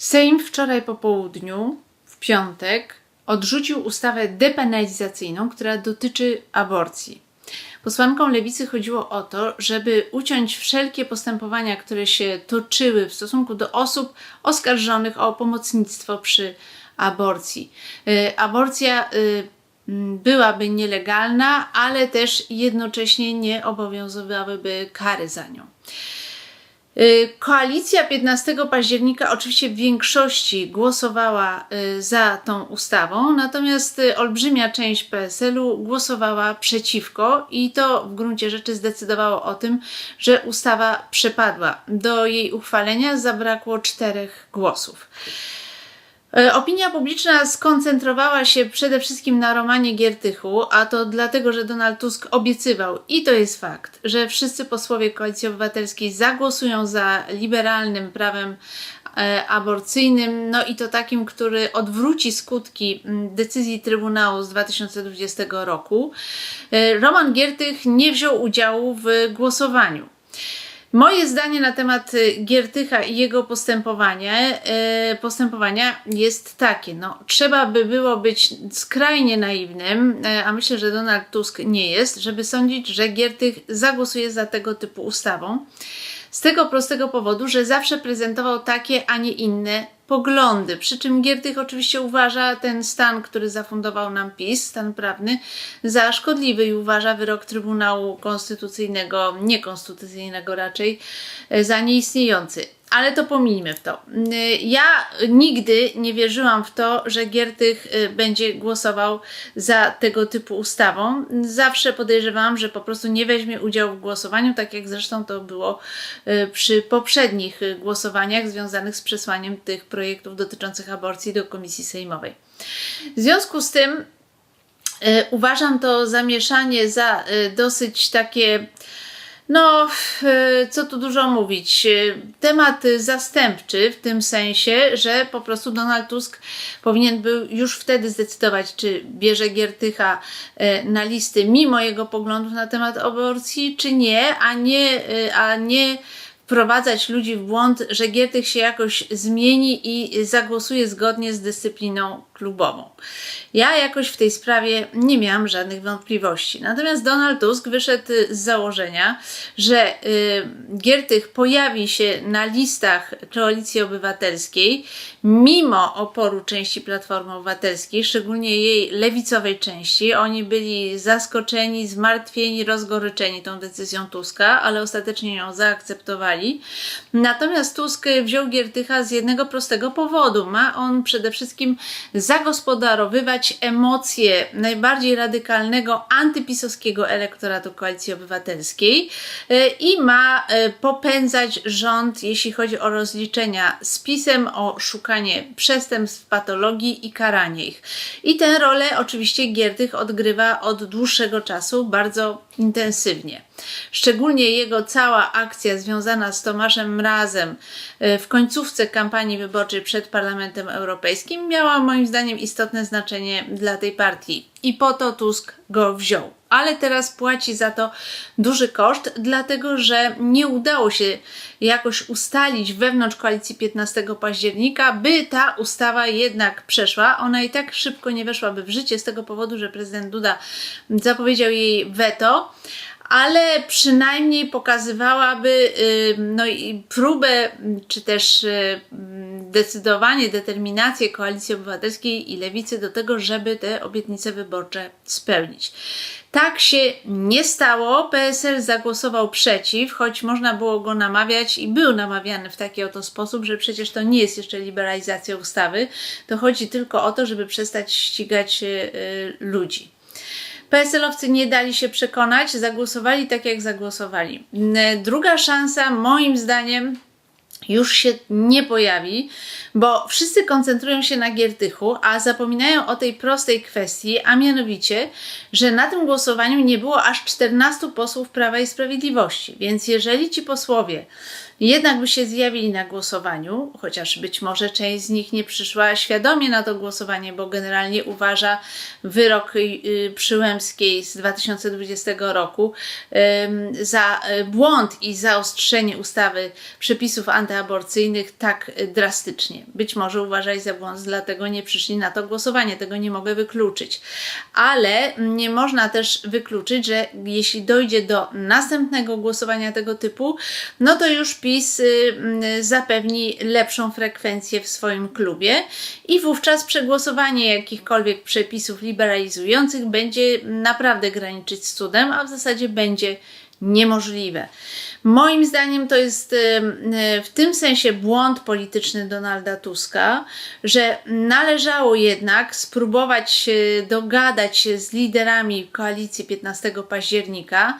Sejm wczoraj po południu, w piątek, odrzucił ustawę depenalizacyjną, która dotyczy aborcji. Posłankom lewicy chodziło o to, żeby uciąć wszelkie postępowania, które się toczyły w stosunku do osób oskarżonych o pomocnictwo przy aborcji. Y, Aborcja y, byłaby nielegalna, ale też jednocześnie nie obowiązywałyby kary za nią. Y, Koalicja 15 października oczywiście w większości głosowała y, za tą ustawą, natomiast y, olbrzymia część PSL-u głosowała przeciwko i to w gruncie rzeczy zdecydowało o tym, że ustawa przepadła. Do jej uchwalenia zabrakło czterech głosów. E, Opinia publiczna skoncentrowała się przede wszystkim na Romanie Giertychu, a to dlatego, że Donald Tusk obiecywał, i to jest fakt, że wszyscy posłowie Koalicji Obywatelskiej zagłosują za liberalnym prawem e, aborcyjnym, no i to takim, który odwróci skutki mm, decyzji Trybunału z 2020 roku. E, Roman Giertych nie wziął udziału w głosowaniu. Moje zdanie na temat y, Giertycha i jego postępowania, e, postępowania jest takie. No, trzeba by było być skrajnie naiwnym, e, a myślę, że Donald Tusk nie jest, żeby sądzić, że Giertych zagłosuje za tego typu ustawą. Z tego prostego powodu, że zawsze prezentował takie, a nie inne poglądy. Przy czym Giertych oczywiście uważa ten stan, który zafundował nam PiS, stan prawny, za szkodliwy i uważa wyrok Trybunału Konstytucyjnego, niekonstytucyjnego raczej, e, za nieistniejący. Ale to pomijmy w to. Y, Ja nigdy nie wierzyłam w to, że Giertych y, będzie głosował za tego typu ustawą. Zawsze podejrzewałam, że po prostu nie weźmie udziału w głosowaniu, tak jak zresztą to było y, przy poprzednich głosowaniach związanych z przesłaniem tych projektów dotyczących aborcji do Komisji Sejmowej. W związku z tym uważam to zamieszanie za dosyć takie. No, y, co tu dużo mówić. y, Temat zastępczy w tym sensie, że po prostu Donald Tusk powinien był już wtedy zdecydować, czy bierze Giertycha y, na listy mimo jego poglądów na temat aborcji, czy nie, a nie, a nie wprowadzać ludzi w błąd, że Giertych się jakoś zmieni i zagłosuje zgodnie z dyscypliną klubową. Ja jakoś w tej sprawie nie miałam żadnych wątpliwości. Natomiast Donald Tusk wyszedł z założenia, że y, Giertych pojawi się na listach Koalicji Obywatelskiej mimo oporu części Platformy Obywatelskiej, szczególnie jej lewicowej części. Oni byli zaskoczeni, zmartwieni, rozgoryczeni tą decyzją Tuska, ale ostatecznie ją zaakceptowali. Natomiast Tusk wziął Giertycha z jednego prostego powodu. Ma on przede wszystkim zagospodarowywać emocje najbardziej radykalnego antypisowskiego elektoratu Koalicji Obywatelskiej e, i ma e, popędzać rząd, jeśli chodzi o rozliczenia z PiSem, o szukanie przestępstw, patologii i karanie ich. I tę rolę oczywiście Giertych odgrywa od dłuższego czasu bardzo intensywnie. Szczególnie jego cała akcja związana z Tomaszem Mrazem e, w końcówce kampanii wyborczej przed Parlamentem Europejskim miała moim zdaniem istotne znaczenie dla tej partii. I po to Tusk go wziął. Ale teraz płaci za to duży koszt, dlatego że nie udało się jakoś ustalić wewnątrz koalicji 15 października, by ta ustawa jednak przeszła. Ona i tak szybko nie weszłaby w życie z tego powodu, że prezydent Duda zapowiedział jej weto ale przynajmniej pokazywałaby y, no, próbę, czy też y, decydowanie, determinację Koalicji Obywatelskiej i Lewicy do tego, żeby te obietnice wyborcze spełnić. Tak się nie stało. PSL zagłosował przeciw, choć można było go namawiać i był namawiany w taki oto sposób, że przecież to nie jest jeszcze liberalizacja ustawy. To chodzi tylko o to, żeby przestać ścigać y, y, ludzi. PSL-owcy nie dali się przekonać, zagłosowali tak, jak zagłosowali. Druga szansa, moim zdaniem, już się nie pojawi, bo wszyscy koncentrują się na Giertychu, a zapominają o tej prostej kwestii, a mianowicie, że na tym głosowaniu nie było aż 14 posłów Prawa i Sprawiedliwości. Więc jeżeli ci posłowie jednak by się zjawili na głosowaniu, chociaż być może część z nich nie przyszła świadomie na to głosowanie, bo generalnie uważa wyrok y, Przyłębskiej z 2020 roku za y, błąd i zaostrzenie ustawy przepisów antyaborcyjnych tak y, drastycznie. Być może uważali za błąd, dlatego nie przyszli na to głosowanie, tego nie mogę wykluczyć. Ale nie można też wykluczyć, że jeśli dojdzie do następnego głosowania tego typu, no to już PiS y, y, zapewni lepszą frekwencję w swoim klubie i wówczas przegłosowanie jakichkolwiek przepisów liberalizujących będzie naprawdę graniczyć z cudem, a w zasadzie będzie niemożliwe. Moim zdaniem to jest w tym sensie błąd polityczny Donalda Tuska, że należało jednak spróbować dogadać się z liderami koalicji 15 października,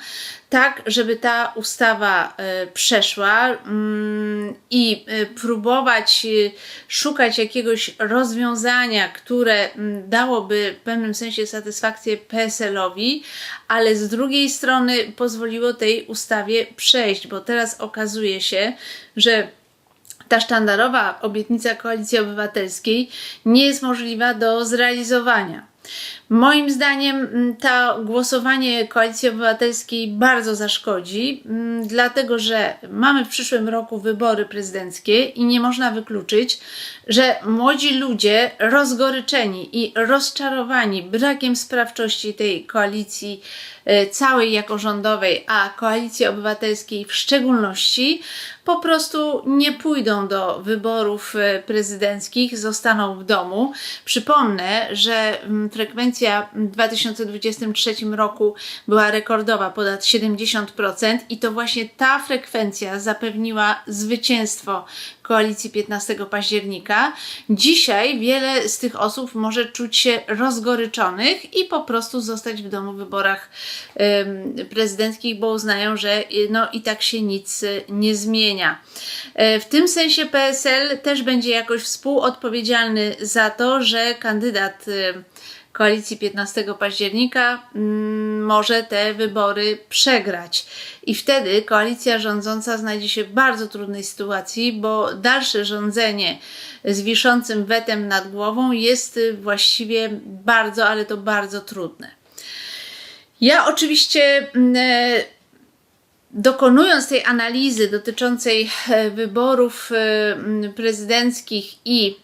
tak, żeby ta ustawa e, przeszła mm, i e, próbować e, szukać jakiegoś rozwiązania, które mm, dałoby w pewnym sensie satysfakcję PSL-owi, ale z drugiej strony pozwoliło tej ustawie przejść, bo teraz okazuje się, że ta sztandarowa obietnica Koalicji Obywatelskiej nie jest możliwa do zrealizowania. Moim zdaniem mm, to głosowanie Koalicji Obywatelskiej bardzo zaszkodzi, mm, dlatego że mamy w przyszłym roku wybory prezydenckie i nie można wykluczyć, że młodzi ludzie rozgoryczeni i rozczarowani brakiem sprawczości tej koalicji e, całej jako rządowej, a koalicji obywatelskiej w szczególności, po prostu nie pójdą do wyborów e, prezydenckich, zostaną w domu. Przypomnę, że mm, frekwencja w 2023 roku była rekordowa, ponad 70%, i to właśnie ta frekwencja zapewniła zwycięstwo koalicji 15 października. Dzisiaj wiele z tych osób może czuć się rozgoryczonych i po prostu zostać w domu w wyborach prezydenckich, bo uznają, że no i tak się nic nie zmienia. E, w tym sensie PSL też będzie jakoś współodpowiedzialny za to, że kandydat koalicji 15 października mm, może te wybory przegrać. I wtedy koalicja rządząca znajdzie się w bardzo trudnej sytuacji, bo dalsze rządzenie z wiszącym wetem nad głową jest właściwie bardzo, ale to bardzo trudne. Ja oczywiście. Mm, e, dokonując tej analizy dotyczącej e, wyborów e, prezydenckich i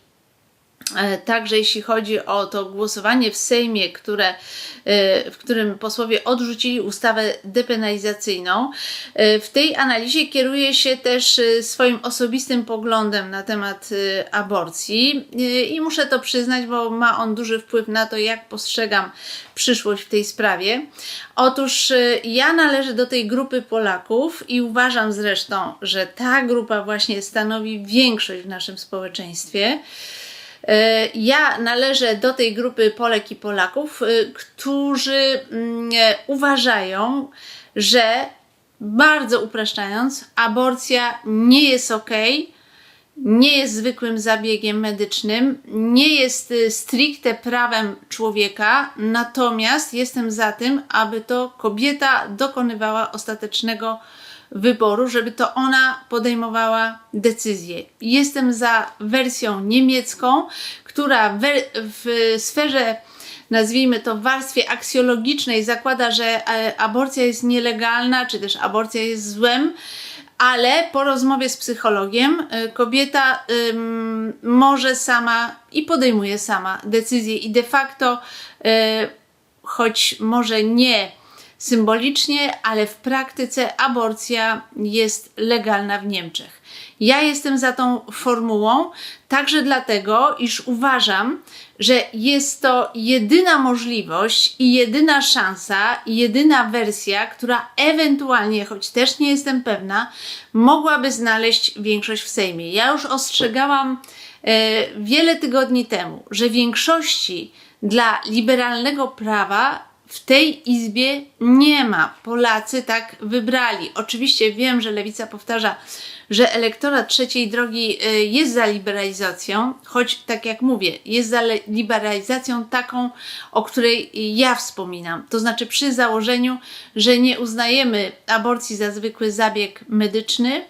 także jeśli chodzi o to głosowanie w Sejmie, które, e, w którym posłowie odrzucili ustawę depenalizacyjną, e, w tej analizie kieruje się też swoim osobistym poglądem na temat aborcji i muszę to przyznać, bo ma on duży wpływ na to, jak postrzegam przyszłość w tej sprawie. Otóż ja należę do tej grupy Polaków i uważam zresztą, że ta grupa właśnie stanowi większość w naszym społeczeństwie. E, ja należę do tej grupy Polek i Polaków, e, którzy mm, e, uważają, że bardzo upraszczając, aborcja nie jest ok, nie jest zwykłym zabiegiem medycznym, nie jest stricte prawem człowieka, natomiast jestem za tym, aby to kobieta dokonywała ostatecznego wyboru, żeby to ona podejmowała decyzję. Jestem za wersją niemiecką, która w sferze nazwijmy to w warstwie aksjologicznej zakłada, że e, aborcja jest nielegalna, czy też aborcja jest złem, ale po rozmowie z psychologiem e, kobieta ym, może sama i podejmuje sama decyzję i de facto, y, choć może nie symbolicznie, ale w praktyce aborcja jest legalna w Niemczech. Ja jestem za tą formułą, także dlatego, iż uważam, że jest to jedyna możliwość i jedyna szansa, i jedyna wersja, która ewentualnie, choć też nie jestem pewna, mogłaby znaleźć większość w Sejmie. Ja już ostrzegałam e, wiele tygodni temu, że większości dla liberalnego prawa w tej izbie nie ma. Polacy tak wybrali. Oczywiście wiem, że lewica powtarza, że elektorat trzeciej drogi y, jest za liberalizacją, choć tak jak mówię, jest za liberalizacją taką, o której ja wspominam. To znaczy przy założeniu, że nie uznajemy aborcji za zwykły zabieg medyczny,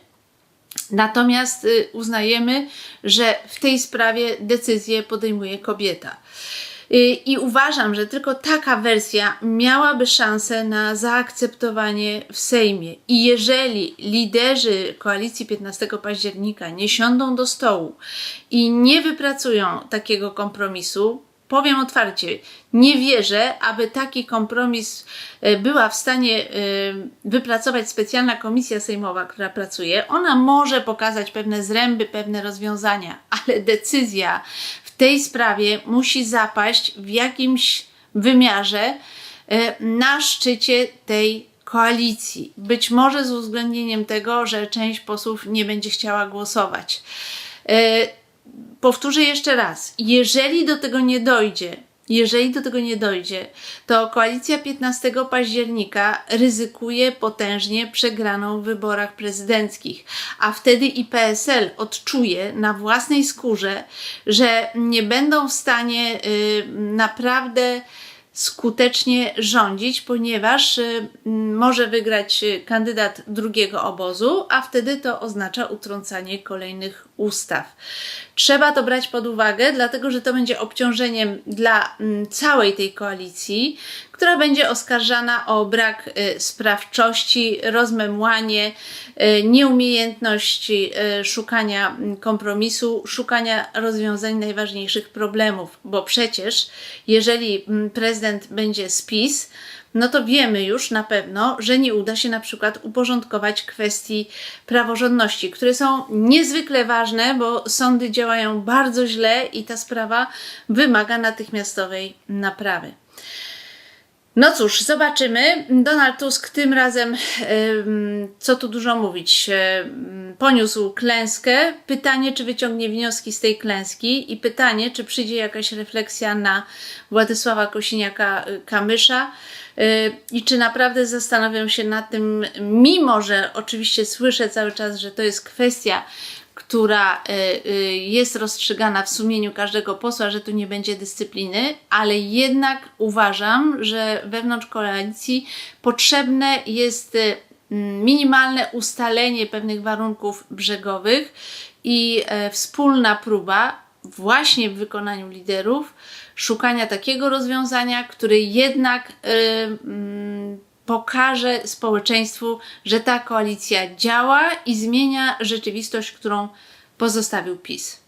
natomiast y, uznajemy, że w tej sprawie decyzję podejmuje kobieta. Y, I uważam, że tylko taka wersja miałaby szansę na zaakceptowanie w Sejmie. I jeżeli liderzy koalicji 15 października nie siądą do stołu i nie wypracują takiego kompromisu, powiem otwarcie, nie wierzę, aby taki kompromis e, była w stanie e, wypracować specjalna komisja sejmowa, która pracuje. Ona może pokazać pewne zręby, pewne rozwiązania, ale decyzja tej sprawie musi zapaść w jakimś wymiarze e, na szczycie tej koalicji. Być może z uwzględnieniem tego, że część posłów nie będzie chciała głosować. E, Powtórzę jeszcze raz, jeżeli do tego nie dojdzie, jeżeli do tego nie dojdzie, to koalicja 15 października ryzykuje potężnie przegraną w wyborach prezydenckich, a wtedy i PSL odczuje na własnej skórze, że nie będą w stanie y, naprawdę skutecznie rządzić, ponieważ y, może wygrać kandydat drugiego obozu, a wtedy to oznacza utrącanie kolejnych ustaw. Trzeba to brać pod uwagę, dlatego że to będzie obciążeniem dla mm, całej tej koalicji, która będzie oskarżana o brak y, sprawczości, rozmemłanie, y, nieumiejętność y, szukania mm, kompromisu, szukania rozwiązań najważniejszych problemów, bo przecież jeżeli mm, prezydent będzie spis, no to wiemy już na pewno, że nie uda się na przykład uporządkować kwestii praworządności, które są niezwykle ważne, bo sądy działają bardzo źle i ta sprawa wymaga natychmiastowej naprawy. No cóż, zobaczymy. Donald Tusk tym razem, co tu dużo mówić, poniósł klęskę. Pytanie, czy wyciągnie wnioski z tej klęski i pytanie, czy przyjdzie jakaś refleksja na Władysława Kosiniaka-Kamysza i czy naprawdę zastanawiam się nad tym, mimo że oczywiście słyszę cały czas, że to jest kwestia która y, y, jest rozstrzygana w sumieniu każdego posła, że tu nie będzie dyscypliny, ale jednak uważam, że wewnątrz koalicji potrzebne jest y, minimalne ustalenie pewnych warunków brzegowych i e, wspólna próba właśnie w wykonaniu liderów szukania takiego rozwiązania, które jednak mm, pokaże społeczeństwu, że ta koalicja działa i zmienia rzeczywistość, którą pozostawił PiS.